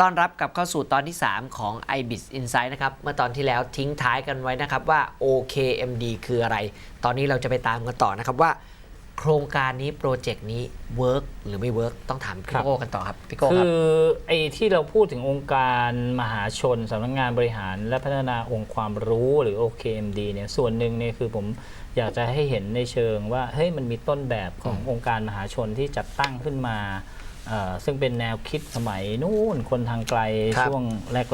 ต้อนรับกลับเข้าสู่ตอนที่ 3 ของ iBIS Insight นะครับ เมื่อตอนที่แล้วทิ้งท้ายกันไว้นะครับว่า OKMD คืออะไร ตอนนี้เราจะไปตามกันต่อนะครับว่า โครงการนี้โปรเจกต์นี้เวิร์กหรือไม่เวิร์กต้องถามครัพี่บโก้กันต่อครับพี่โก้คืครับอไอ้ที่เราพูดถึงองค์การมหาชนสำนักงานบริหารและพัฒนาองค์ความรู้หรือ OKMD เนี่ยส่วนหนึ่งเนี่ยคือผมอยากจะให้เห็นในเชิงว่าเฮ้ยมันมีต้นแบบขององค์การมหาชนที่จัดตั้งขึ้นมาเอ่อ ซึ่งเป็นแนวคิดสมัยนู่นคนทางไกลครับช่วง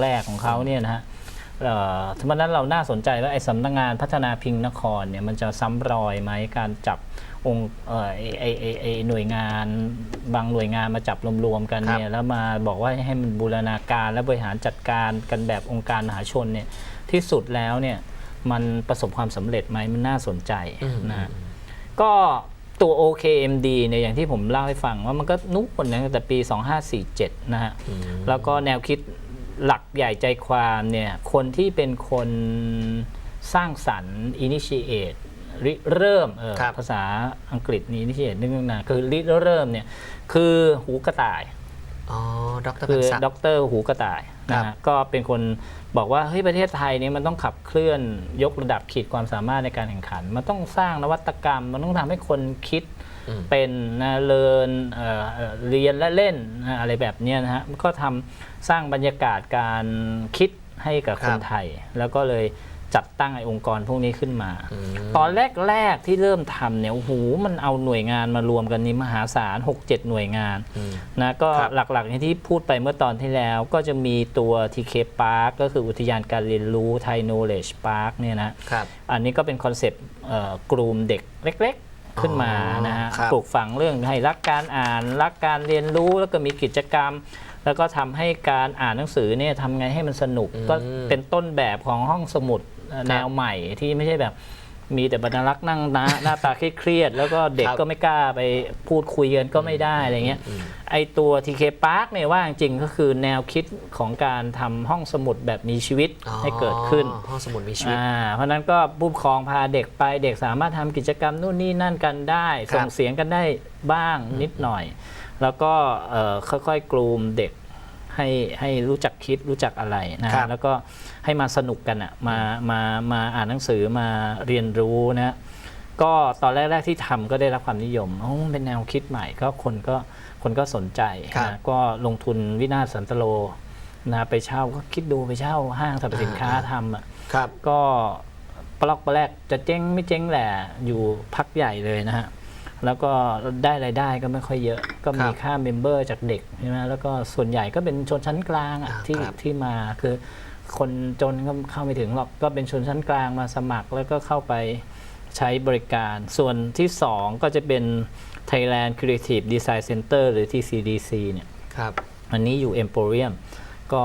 แรก ๆของเขาเนี่ยนะฮะเอ่อเพราะฉะนั้นเราน่าสนใจว่าไอ้สำนักงานพัฒนาพิงค์นครเนี่ยมันจะซ้ำรอยไหมการจับองค์เอ่อไอ้ไอ้ไอ้ไอ้หน่วยงานบางหน่วยงานมาจับรวมๆกันเนี่ยแล้วมาบอกว่าให้มันบูรณาการและบริหารจัดการกันแบบองค์การมหาชนเนี่ยที่สุดแล้วเนี่ยมันประสบความสำเร็จไหมมันน่าสนใจอืมนะฮะก็ ตัว OKMD เนี่ยอย่างที่ผมเล่าให้ฟังว่ามันก็นุ่นนะตั้งแต่ปี 2547 นะฮะอืมแล้วก็แนวคิดหลักใหญ่ใจความเนี่ยคนที่เป็นคนสร้างสรรค์ initiate ริเริ่มเออครับภาษาอังกฤษนี่ initiate นึกนะคือริเริ่มเนี่ยคือหูกระต่าย อ๋อดรคืพัอนศักดดิ์ รหูกระต่ายครันะบฮะก็เป็นคนบอกว่าเฮ้ยประเทศไทยเนี่ยมันต้องขับเคลื่อนยกระดับขีดความสามารถในการแข่งขัน มันต้องสร้างนวัตกรรม มันต้องทำให้คนคิดอืม เป็นนะเรียนเอ่อเอ่อเรียนและเล่นนะอะไรแบบเนี้ยนะฮะมันก็ทำสร้างบรรยากาศการคิดให้กับคครับนไทย แล้วก็เลย จัดตั้งไอ้องค์กรพวกนี้ขึ้นมาอืมตอนแรก ๆ ที่เริ่มทำเนี่ยโอ้โหมันเอาหน่วยงานมารวมกันนี่มหาศาล 6-7 หน่วยงานอืมนะก็ครับหลักๆอย่างที่พูดไปเมื่อตอนที่แล้ว ก็จะมีตัว TK Park ก็คืออุทยานการเรียนรู้ Thai Knowledge Park เนี่ยนะครับอันนี้ก็เป็นคอนเซปต์เอ่อกลุ่มเด็กเล็กๆขึ้นมานะฮะครับปลูกฝังเรื่องให้รักการอ่านรักการเรียนรู้แล้วก็มีกิจกรรม แล้วก็ทำให้การอ่านหนังสือเนี่ยทำไงให้มันสนุกอืมก็เป็นต้นแบบของห้องสมุดเอ่อ แนวใหม่ที่ไม่ใช่แบบมีแต่บรรลักษ์นั่งหน้าหน้าตาเครียดๆแล้วก็เด็กครับก็ไม่กล้าไปพูดคุยกันก็ไม่ได้อะไรเงี้ยอืมไอตัว TK Park เนี่ยว่าจริงๆก็คือแนวคิดของการทำห้องสมุดแบบมีชีวิตอ๋อให้เกิดขึ้นห้องสมุดมีชีวิตอ่าเพราะฉะนั้นก็ผู้ปกครองพาเด็กไปเด็กสามารถทำกิจกรรมนู่นนี่นั่นกันได้ครับส่งเสียงกันได้บ้างนิดหน่อย แล้วก็เอ่อค่อยๆกลูมเด็ก ให้ให้รู้จักคิดรู้จักอะไรนะครัฮะบแล้วก็ให้มาสนุกกันอะมามามาอ่านหนังสือมาเรียนรู้นะก็ตอนแรก ๆ ที่ทำก็ได้รับความนิยมโอ้เป็นแนวคิดใหม่ก็คนก็คนก็สนใจครับนะก็ลงทุนวินาศสันตโลนะไปเช่าก็คิดดูไปเช่าห้างสรรพสินค้าทำอะครับก็ปลอกปลแรกจะเจ๊งไม่เจ๊งแหละอยู่พักใหญ่เลยนะฮะ แล้วก็ได้รายได้ก็ไม่ค่อยเยอะ ก็มีครับค่าเมมเบอร์จากเด็กใช่ไหมแล้วก็ส่วนใหญ่ก็เป็นชนชั้นกลางอะอ่าที่ครับที่มาคือคนจนก็เข้าไม่ถึงหรอกก็เป็นชนชั้นกลางมาสมัคร แล้วก็เข้าไปใช้บริการ ส่วนที่สองก็จะเป็น Thailand Creative Design Center หรือ TCDC เนี่ยครับอันนี้อยู่ Emporium ก็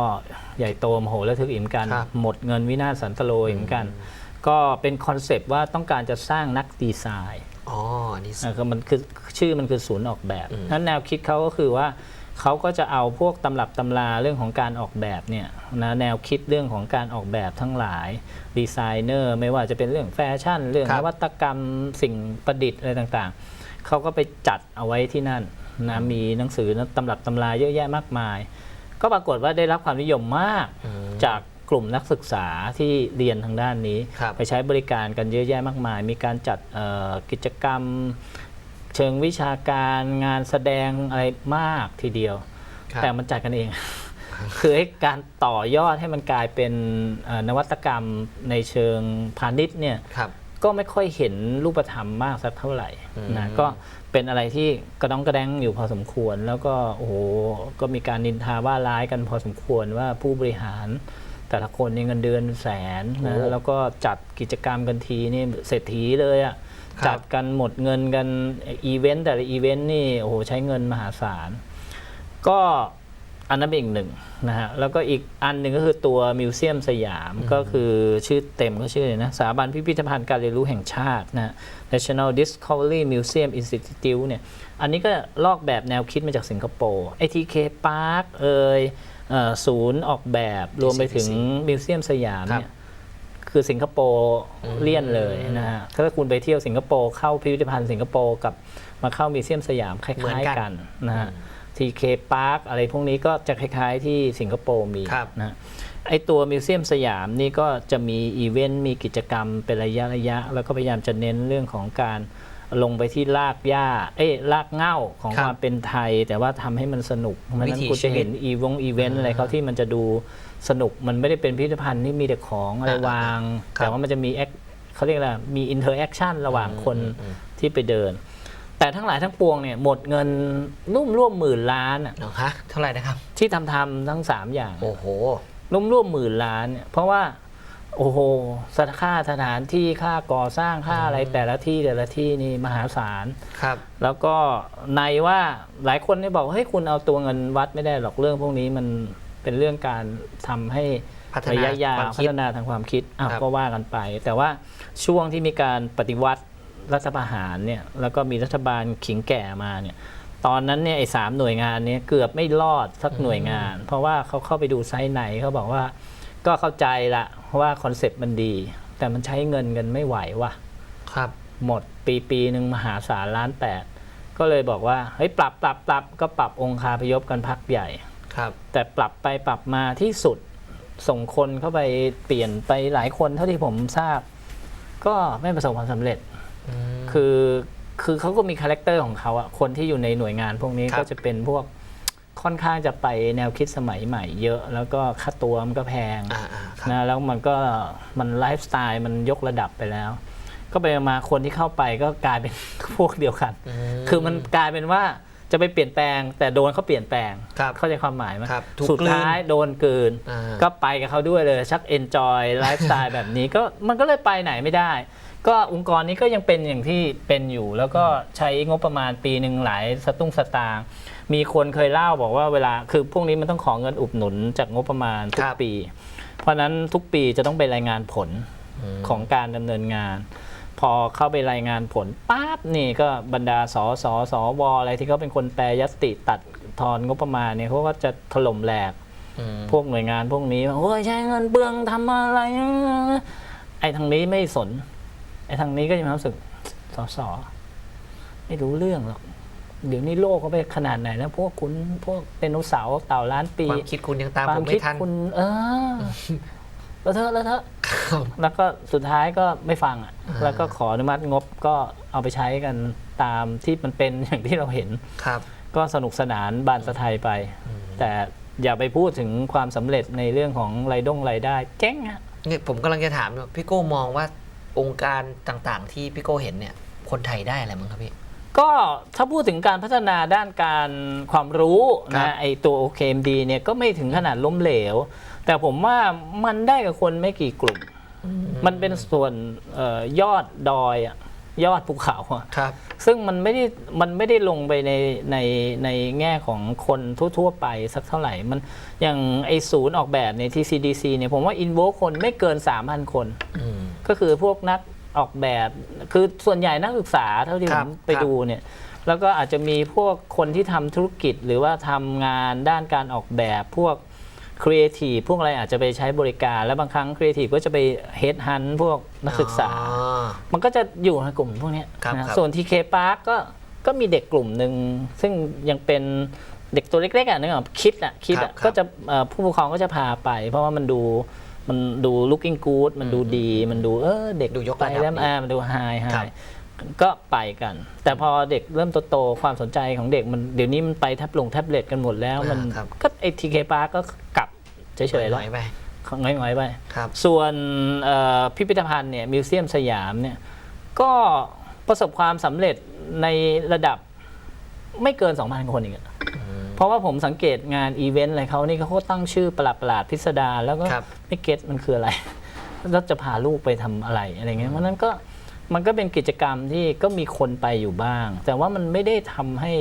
ใหญ่โตมโหและทึกอิ่มกันครับหมดเงินวินาศสันตโลอิ่มกัน ก็เป็นคอนเซปต์ว่าต้องการจะสร้างนักดีไซน์ อ๋ออันนี้อะคือมันคือชื่อมันคือศูนย์ออกแบบอืม นั้นแนวคิดเขาก็คือว่าเขาก็จะเอาพวกตำรับตำราเรื่องของการออกแบบเนี่ยนะแนวคิดเรื่องของการออกแบบทั้งหลายดีไซเนอร์ไม่ว่าจะเป็นเรื่องแฟชั่น เรื่องครันบวัตกรรมสิ่งประดิษฐ์อะไรต่างๆ เขาก็ไปจัดเอาไว้ที่นั่นนะมีหนังสือตำรับตำราเยอะแยะมากมาย ก็ปรากฏว่าได้รับความนิยมมาก อืม จาก กลุ่มนักศึกษาที่เรียนทางด้านนี้ ครับไปใช้บริการกันเยอะแยะมากมาย มีการจัดเอ่อกิจกรรม เชิงวิชาการงานแสดงอะไรมากทีเดียว ครับ แต่มันจัดกันเอง คือให้การต่อยอดให้มันกลายเป็นเอ่อนวัตกรรมในเชิงพาณิชย์เนี่ย ครับ ก็ไม่ค่อยเห็นรูปธรรมมากสักเท่าไหร่อืมนะก็เป็นอะไรที่กระดองกระแดงอยู่พอสมควร แล้วก็โอ้โหก็มีการนินทาว่าร้ายกันพอสมควรว่าผู้บริหาร แต่ละคนนี่เงินเดือนแสนนะโอ้ แล้วก็จัดกิจกรรมกันทีนี่เศรษฐีเลยอะครับ จัดกันหมดเงินกันอีเวนต์แต่ละอีเวนต์นี่โอ้โหใช้เงินมหาศาล ก็ อันนั้นเป็นอีกหนึ่งนะฮะแล้วก็อีกอันหนึ่งก็คือตัวมิวเซียมสยามก็คือชื่อเต็มก็ชื่ออะไรนะสถาบันพิพิธภัณฑ์การเรียนรู้แห่งชาตินะ National Discovery Museum Institute เนี่ยอันนี้ก็ลอกแบบแนวคิดมาจากสิงคโปร์ ATK Park เอ่ยเอ่อศูนย์ออกแบบรวมไปถึงมิวเซียมสยามครับเนี่ยคือสิงคโปร์อืมเลี่ยนเลยนะฮะถ้าคุณไปเที่ยวสิงคโปร์เข้าพิพิธภัณฑ์สิงคโปร์กับมาเข้ามิวเซียมสยามคเหมือล้านยกันๆกันนะฮะอืม TK Park อะไรพวกนี้ก็จะคล้ายๆที่สิงคโปร์มีครับนะไอตัวมิวเซียมสยามนี่ก็จะมีอีเวนต์มีกิจกรรมเป็นระยะระยะ แล้วก็พยายามจะเน้นเรื่องของการลงไปที่รากหญ้า เอ้ยรากเหง้าของครับความเป็นไทย แต่ว่าทำให้มันสนุกเพราะฉะวินั้นถีกูจะเห็นชีวิตอีวงอีเวนต์อะไรเขาที่มันจะดูสนุกมันไม่ได้เป็นพิพิธภัณฑ์ที่มีแต่ของอะไรอ่าวางครับแต่ว่ามันจะมีแอคเขาเรียกอะไรมีอินเทอร์แอคชั่นระหว่างคนอืมที่ไปเดิน แต่ทั้งหลายทั้งปวงเนี่ยหมดเงินนุ่มร่วมหมื่นล้านอะเนาะฮะเท่าไหร่นะครับ ที่ทำทำทั้งสามอย่างโอ้โหร่วมร่วมหมื่นล้านเนี่ยเพราะว่า โอ้โหสถค่าสถานที่ค่าก่อสร้างค่าอะไรอืมแต่ละที่แต่ละที่นี่มหาศาล ครับ แล้วก็ในว่าหลายคนเนี่ยบอกเฮ้ยคุณเอาตัวเงินวัดไม่ได้หรอกเรื่องพวกนี้มันเป็นเรื่องการทำให้พัฒนาระยะยาวความพัคิดฒนาทางความคิดอะครับ ก็ว่ากันไป แต่ว่าช่วงที่มีการปฏิวัติ รัฐประหารเนี่ยแล้วก็มีรัฐบาลขิงแก่มาเนี่ยตอนนั้นเนี่ยไอ้สามหน่วยงานเนี้เกือบไม่รอดสักหน่วยงาน เพราะว่าเขาเข้าไปดูไซต์ไหนเขาบอกว่าก็เข้าใจละเพราะว่าคอนเซปต์มันดี แต่มันใช้เงินกันไม่ไหวว่ะครับ หมดปีปีหนึ่งมหาศาลล้านแปดก็เลยบอกว่าเฮ้ยปรับปรับปรับก็ปรับองคาพยพกันพักใหญ่ครับ แต่ปรับไปปรับมาที่สุดส่งคนเข้าไปเปลี่ยนไปหลายคนเท่าที่ผมทราบ ก็ไม่ประสบความสำเร็จม คือคือเขาก็มีคาแรคเตอร์ของเขาอะคนที่อยู่ในหน่วยงานพวกนี้ครับ ก็จะเป็นพวกค่อนข้างจะไปแนวคิดสมัยใหม่เยอะ แล้วก็ค่าตัวมันก็แพงอ่าอ่าครับ นะแล้วมันก็มันไลฟ์สไตล์มันยกระดับไปแล้ว ก็ไปมาคนที่เข้าไปก็กลายเป็น พวกเดียวกันมคือมันกลายเป็นว่าจะไปเปลี่ยนแปลง แต่โดนเขาเปลี่ยนแปลง ครับเข้าใจความหมายไหมครับถูกสุดกลืนท้ายโดนกลืน อ่า ก็ไปกับเขาด้วยเลยชักเอนจอยไลฟ์สไตล์แบบนี้ก็มันก็เลยไปไหนไม่ได้ ก็องค์กรนี้ก็ยังเป็นอย่างที่เป็นอยู่ แล้วก็ใช้งบประมาณปีหนึ่งหลายสตุ้งสตางค์มีคนเคยเล่าบอกว่าเวลาคือพวกนี้มันต้องขอเงินอุดหนุนจากงบประมาณทุคกรับปี เพราะฉะนั้นทุกปีจะต้องไปรายงานผลมของการดำเนินงาน พอเข้าไปรายงานผลปั๊บนี่ก็บรรดาสอสอสอวอะไรที่เขาเป็นคนแปรยตติตัดทอนงบประมาณเนี่ยเขาก็จะถล่มแหลกอืมพวกหน่วยงานพวกนี้ว่าโอ้ยใช้เงินเปลืองทำอะไรไอ้ทางนี้ไม่สนไอ้ทางนี้ก็จะมีความรู้สึกสอสอไม่รู้เรื่องหรอกเดี๋ยวนี้โลกเขาไปขนาดไหนแล้วพวกคุณพวกไดโนเสาร์เต่าล้านปีความคิดคุณยังตามควาผมมคิไม่ดทันคุณเออแล้วเถอะแล้วเถอะครับแล้วก็สุดท้ายก็ไม่ฟังอะอ่าแล้วก็ขออนุมัติงบก็เอาไปใช้กันตามที่มันเป็นอย่างที่เราเห็นครับ ก็สนุกสนานบานสะไทยไป แต่อย่าไปพูดถึงความสำเร็จในเรื่องของรายด้งรายได้ เจ๊งอะเนี่ยผมกำลังจะถามว่าพี่โก้มองว่า องค์การต่างๆ ที่พี่โก้เห็นเนี่ยคนไทยได้อะไรมั้งครับพี่ ก็ถ้าพูดถึงการพัฒนาด้านการความรู้ครับ นะไอตัว OKMD เนี่ยก็ไม่ถึงขนาดล้มเหลว แต่ผมว่ามันได้กับคนไม่กี่กลุ่ม มันเป็นส่วนเออยอดดอยอะ ยอดภูเขาอะครับ ซึ่งมันไม่ได้มันไม่ได้ลงไปในในในแง่ของคนทั่ว ๆ ไปสักเท่าไหร่มันอย่างไอศูนย์ออกแบบใน TCDC เนี่ยผมว่าอินโวคนไม่เกิน 3,000 คนอืมก็คือพวกนักออกแบบคือส่วนใหญ่นักศึกษาเท่าที่คผรับมไปครับดูเนี่ยแล้วก็อาจจะมีพวกคนที่ทำธุรกิจหรือว่าทำงานด้านการออกแบบพวก ครีเอทีฟพวกอะไรอาจจะไปใช้บริการ แล้วบางครั้งครีเอทีฟก็จะไปเฮดฮันพวกนักศึกษา อ๋อ มันก็จะอยู่ในกลุ่มพวกเนี้ยครับนะครับ ส่วน TK Park ก็ก็มีเด็กกลุ่มหนึ่ง ซึ่งยังเป็นเด็กตัวเล็กๆอะนึกออกคิดอะคิดอะครับก็จะเอ่อผู้ปกครองก็จะพาไป เพราะว่ามันดูมันดู looking good มันดูดี มันดูเออเด็กดูยกไประดับแล้วดีอ่ามันดูไฮไฮครับ ก็ไปกัน แต่พอเด็กเริ่มโตๆความสนใจของเด็กมันเดี๋ยวนี้มันไปแท็บลงแท็บเล็ตกันหมดแล้วมันครับ ก็ไอ TK Park ก็กลับ เฉยๆหแล้น่วอยไปง่อยๆไป ครับ ส่วนเอ่อพิพิธภัณฑ์เนี่ยมิวเซียมสยามเนี่ยก็ประสบความสำเร็จในระดับไม่เกิน 2,000 คนเองอะเพราะว่าผมสังเกตงานอีเวนต์อะไรเขานี่เขาก็ตั้งชื่อประหลาดๆพิสดารแล้วก็ครับ ไม่เก็ตมันคืออะไร แล้วจะพาลูกไปทำอะไรอะไรเงี้ยเพราะฉะนั้นก็มันก็เป็นกิจกรรมที่ก็มีคนไปอยู่บ้าง แต่ว่ามันไม่ได้ทำให้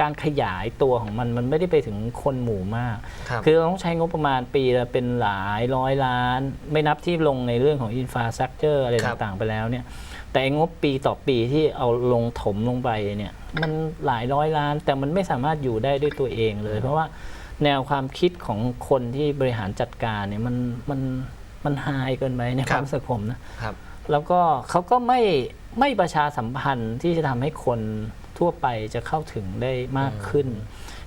การขยายตัวของมันมันไม่ได้ไปถึงคนหมู่มาก ครับ คือเราต้องใช้งบประมาณปีละเป็นหลายร้อยล้าน ไม่นับที่ลงในเรื่องของอินฟ a า t ั u เจอร์อะไรครับ ต่างๆไปแล้วเนี่ย แต่ไอ้งบปีต่อปีที่เอาลงถมลงไปเนี่ยมันหลายร้อยล้าน แต่มันไม่สามารถอยู่ได้ด้วยตัวเองเลย เพราะว่าแนวความคิดของคนที่บริหารจัดการเนี่ยมันมันมันไฮเกินไปในคครับวามรู้สึกผมนะ ครับ แล้วก็เขาก็ไม่ไม่ประชาสัมพันธ์ที่จะทำให้คน ทั่วไปจะเข้าถึงได้มากขึ้น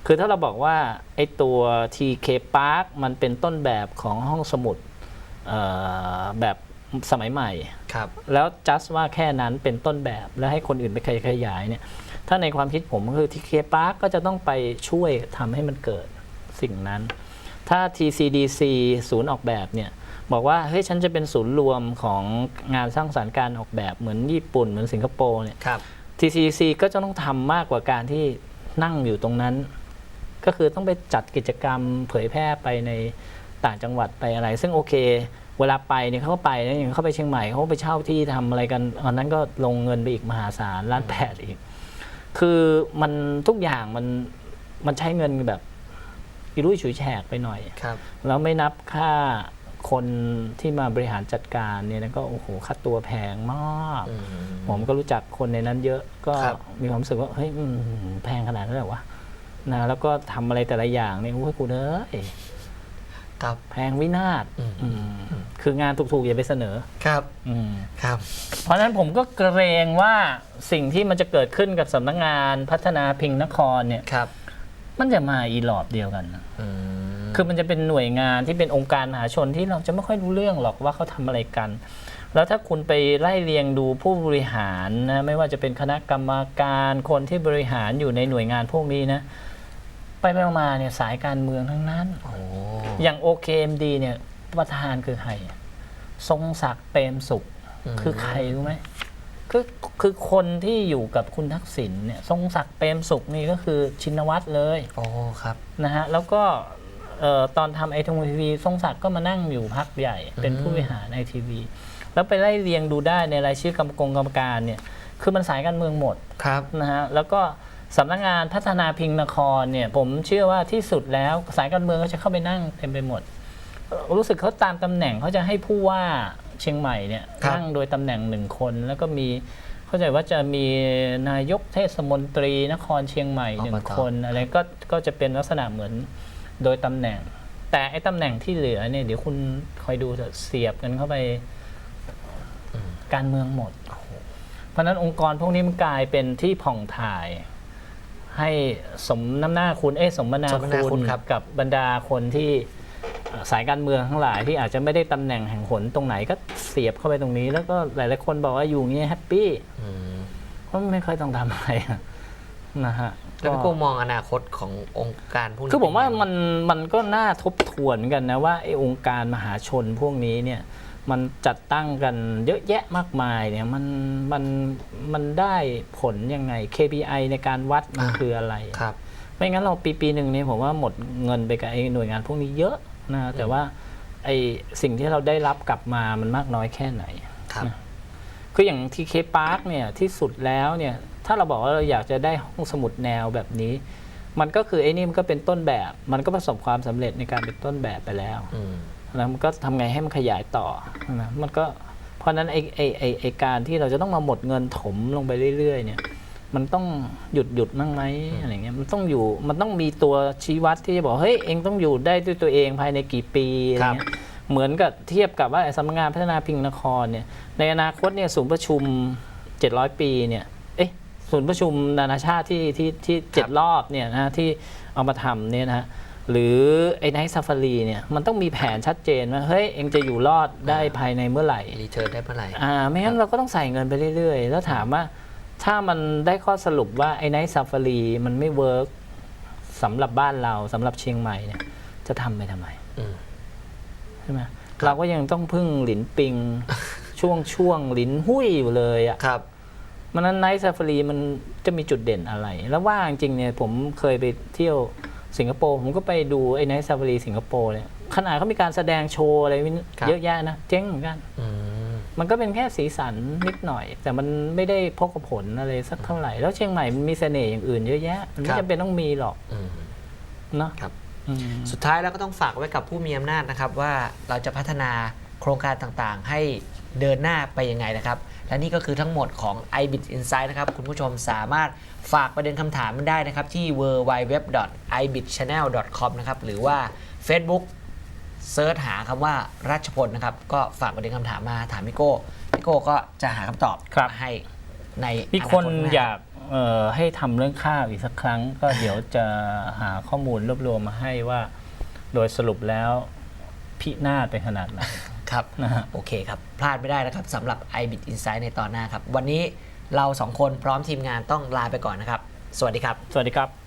คือถ้าเราบอกว่าไอ้ตัว TK Park มันเป็นต้นแบบของห้องสมุดเอ่อแบบสมัยใหม่ ครับ แล้วจัสว่าแค่นั้นเป็นต้นแบบแล้วให้คนอื่นไปขยายเนี่ย ถ้าในความคิดผมก็คือ TK Park ก็จะต้องไปช่วยทำให้มันเกิดสิ่งนั้น ถ้า TCDC ศูนย์ออกแบบเนี่ยบอกว่าเฮ้ยฉันจะเป็นศูนย์รวมของงานสร้างสรรค์การออกแบบเหมือนญี่ปุ่นเหมือนสิงคโปร์เนี่ยครับ TCC ก็จะต้องทำมากกว่าการที่นั่งอยู่ตรงนั้น ก็คือต้องไปจัดกิจกรรมเผยแพร่ไปในต่างจังหวัดไปอะไร ซึ่งโอเค เวลาไปเนี่ยเขาก็ไปนะอย่างเขาไปเชียงใหม่เขาก็ไปเช่าที่ทำอะไรกันอันนั้นก็ลงเงินไปอีกมหาศาลล้านแปดอีก คือมันทุกอย่างมันมันใช้เงินแบบอีรุ่ยฉุยแฉกไปหน่อยครับแล้วไม่นับค่า คนที่มาบริหารจัดการเนี่ยนะก็โอ้โหค่าตัวแพงมากอืมผมก็รู้จักคนในนั้นเยอะก็ครับ มีความรู้สึกว่าเฮ้ยอืมแพงขนาดนั้นเลยวะนะแล้วก็ทำอะไรแต่ละอย่างเนี่ยโอ้ยกูเอ้ยครับ แพงวินาศอืม อืมคืองานถูกๆอย่าไปเสนอครับอืม ครับ เพราะฉะนั้นผมก็เกรงว่าสิ่งที่มันจะเกิดขึ้นกับสำนักงานพัฒนาพิงค์นครเนี่ย ครับมันจะมาอีหลอบเดียวกันนะอืม คือมันจะเป็นหน่วยงานที่เป็นองค์การมหาชนที่เราจะไม่ค่อยรู้เรื่องหรอกว่าเขาทำอะไรกัน แล้วถ้าคุณไปไล่เรียงดูผู้บริหารนะไม่ว่าจะเป็นคณะกรรมการคนที่บริหารอยู่ในหน่วยงานพวกนี้นะไปไปมาๆเนี่ยสายการเมืองทั้งนั้นโอ้อย่าง OKMD เนี่ยประธานคือใครอะทรงศักดิ์เปรมสุขคือใครรู้ไหมคือคือคนที่อยู่กับคุณทักษิณเนี่ยทรงศักดิ์เปรมสุขนี่ก็คือชินวัตรเลยโอ้ครับนะฮะแล้วก็ เอ่อตอนทำไอทีวีทรงศักดิ์ก็มานั่งอยู่พักใหญ่ เป็นผู้บริหารไอทีวีแล้วไปไล่เรียงดูได้ในรายชื่อกรรมกรกรรมการเนี่ยคือมันสายการเมืองหมดครับนะฮะแล้วก็สำนักงานพัฒนาพิงค์นครเนี่ยผมเชื่อว่าที่สุดแล้วสายการเมืองก็จะเข้าไปนั่งเต็มไปหมดเอ่อรู้สึกเขาตามตำแหน่งเขาจะให้ผู้ว่าเชียงใหม่เนี่ยครับนั่งโดยตำแหน่งหนึ่งคน แล้วก็มีเข้าใจว่าจะมีนายกเทศมนตรีนครเชียงใหม่หนึ่งคนอะไรก็ก็จะเป็นลักษณะเหมือน โดยตำแหน่ง แต่ไอ้ตำแหน่งที่เหลือเนี่ยเดี๋ยวคุณคอยดูเถอะเสียบกันเข้าไปการเมืองหมด เพราะฉะนั้นองค์กรพวกนี้มันกลายเป็นที่ผ่องถ่าย ให้สมน้ำหน้าคุณเอ๊ะสมนาสมนาคุคุณณครับกับบรรดาคนที่เอ่อสายการเมืองทั้งหลายที่อาจจะไม่ได้ตำแหน่งแห่งหนตรงไหนก็เสียบเข้าไปตรงนี้ แล้วก็หลายๆคนบอกว่าอยู่อย่างนี้แฮปปี้อืมเพราะไม่ค่อยต้องทำอะไร นะฮะแล้วพี่โก้มองอนาคตขององค์การพวกนี้คือผมว่าเป็ไงมันมันก็น่าทบทวนกันนะว่าไอ้องค์การมหาชนพวกนี้เนี่ยมันจัดตั้งกันเยอะแยะมากมายเนี่ยมันมันมันได้ผลยังไง KPI ในการวัดมันคืออะไรครับไม่งั้นเราปีปีหนึ่งเนี่ยผมว่าหมดเงินไปกับไอ้หน่วยงานพวกนี้เยอะนะแต่ว่าไอ้สิ่งที่เราได้รับกลับมามันมากน้อยแค่ไหนครับคืออย่าง TK Park เนี่ยที่สุดแล้วเนี่ย ถ้าเราบอกว่าเราอยากจะได้ห้องสมุดแนวแบบนี้ มันก็คือไอ้นี่มันก็เป็นต้นแบบ มันก็ประสบความสำเร็จในการเป็นต้นแบบไปแล้วอืมแล้วมันก็ทำไงให้มันขยายต่อนะมันก็เพราะฉะนั้นไอ้ไอ้ไอ้ไอ้การที่เราจะต้องมาหมดเงินถมลงไปเรื่อย ๆ เนี่ย มันต้องหยุดหยุดบ้างไหมอะไรเงี้ยมันต้องอยู่มันต้องมีตัวชี้วัดที่จะบอกเฮ้ยเองต้องอยู่ได้ด้วยตัวเองภายในกี่ปีอะไรเงี้ยเหมือนกับเทียบกับว่าไอ้สำนักงานพัฒนาพิงค์นครเนี่ยในอนาคตเนี่ยศูนย์ประชุม 700 ปีเนี่ยเอ๊ะ ศูนย์ประชุมนานาชาติที่ที่ที่เจ็ดรอบเนี่ยนะที่เอามาทำเนี่ยนะฮะหรือไอ้ไนท์ซาฟารีเนี่ยมันต้องมีแผนชัดเจนว่าเฮ้ยเองจะอยู่รอดได้ภายในเมื่อไหร่รีเทิร์นได้เมื่อไหร่อ่าไม่งั้นเราก็ต้องใส่เงินไปเรื่อยๆ แล้วถามว่าถ้ามันได้ข้อสรุปว่าไอ้ไนท์ซาฟารีมันไม่เวิร์กสำหรับบ้านเราสำหรับเชียงใหม่เนี่ย จะทำไปทำไมอืมใช่ไหมเราก็ยังต้องพึ่งหลินปิง ช่วงช่วงหลินหุ้ยอยู่เลยอะ่ะครับ มันนั้นไนท์ซาฟารีมันจะมีจุดเด่นอะไร แล้วว่าจริงๆเนี่ยผมเคยไปเที่ยวสิงคโปร์ผมก็ไปดูไอ้ไนท์ซาฟารีสิงคโปร์เนี่ยขนาดเขามีการแสดงโชว์อะไรครับเยอะแยะนะ เจ๊งเหมือนกันอืมมันก็เป็นแค่สีสันนิดหน่อย แต่มันไม่ได้พกผลอะไรสักเท่าไหร่ แล้วเชียงใหม่มันมีเสน่ห์อย่างอื่นเยอะแยะ มันไม่จำเป็นต้องมีหรอกอืมเนาะครับอืมสุดท้ายแล้วก็ต้องฝากไว้กับผู้มีอำนาจนะครับ ว่าเราจะพัฒนาโครงการต่างๆ ให้เดินหน้าไปยังไงนะครับ และนี่ก็คือทั้งหมดของ iBit Insight นะครับ คุณผู้ชมสามารถฝากประเด็นคำถามได้นะครับ ที่ www.ibitchannel.com นะครับ หรือว่า Facebook เซิร์ชหาคำว่าราชพลนะครับ ก็ฝากประเด็นคำถามมาถามพี่โก้พี่โก้ก็จะหาคำตอบครับมาให้ในมีคนอนาตข้างหอยากเอ่อให้ทำเรื่องข้าวอีกสักครั้ง ก็เดี๋ยวจะหาข้อมูลรวบรวมมาให้ว่า โดยสรุปแล้วพินาศไปขนาดไหน ครับนะฮะโอเคครับ พลาดไม่ได้นะครับสำหรับ iBit Insight ในตอนหน้าครับ วันนี้เราสองคนพร้อมทีมงานต้องลาไปก่อนนะครับ สวัสดีครับ สวัสดีครับ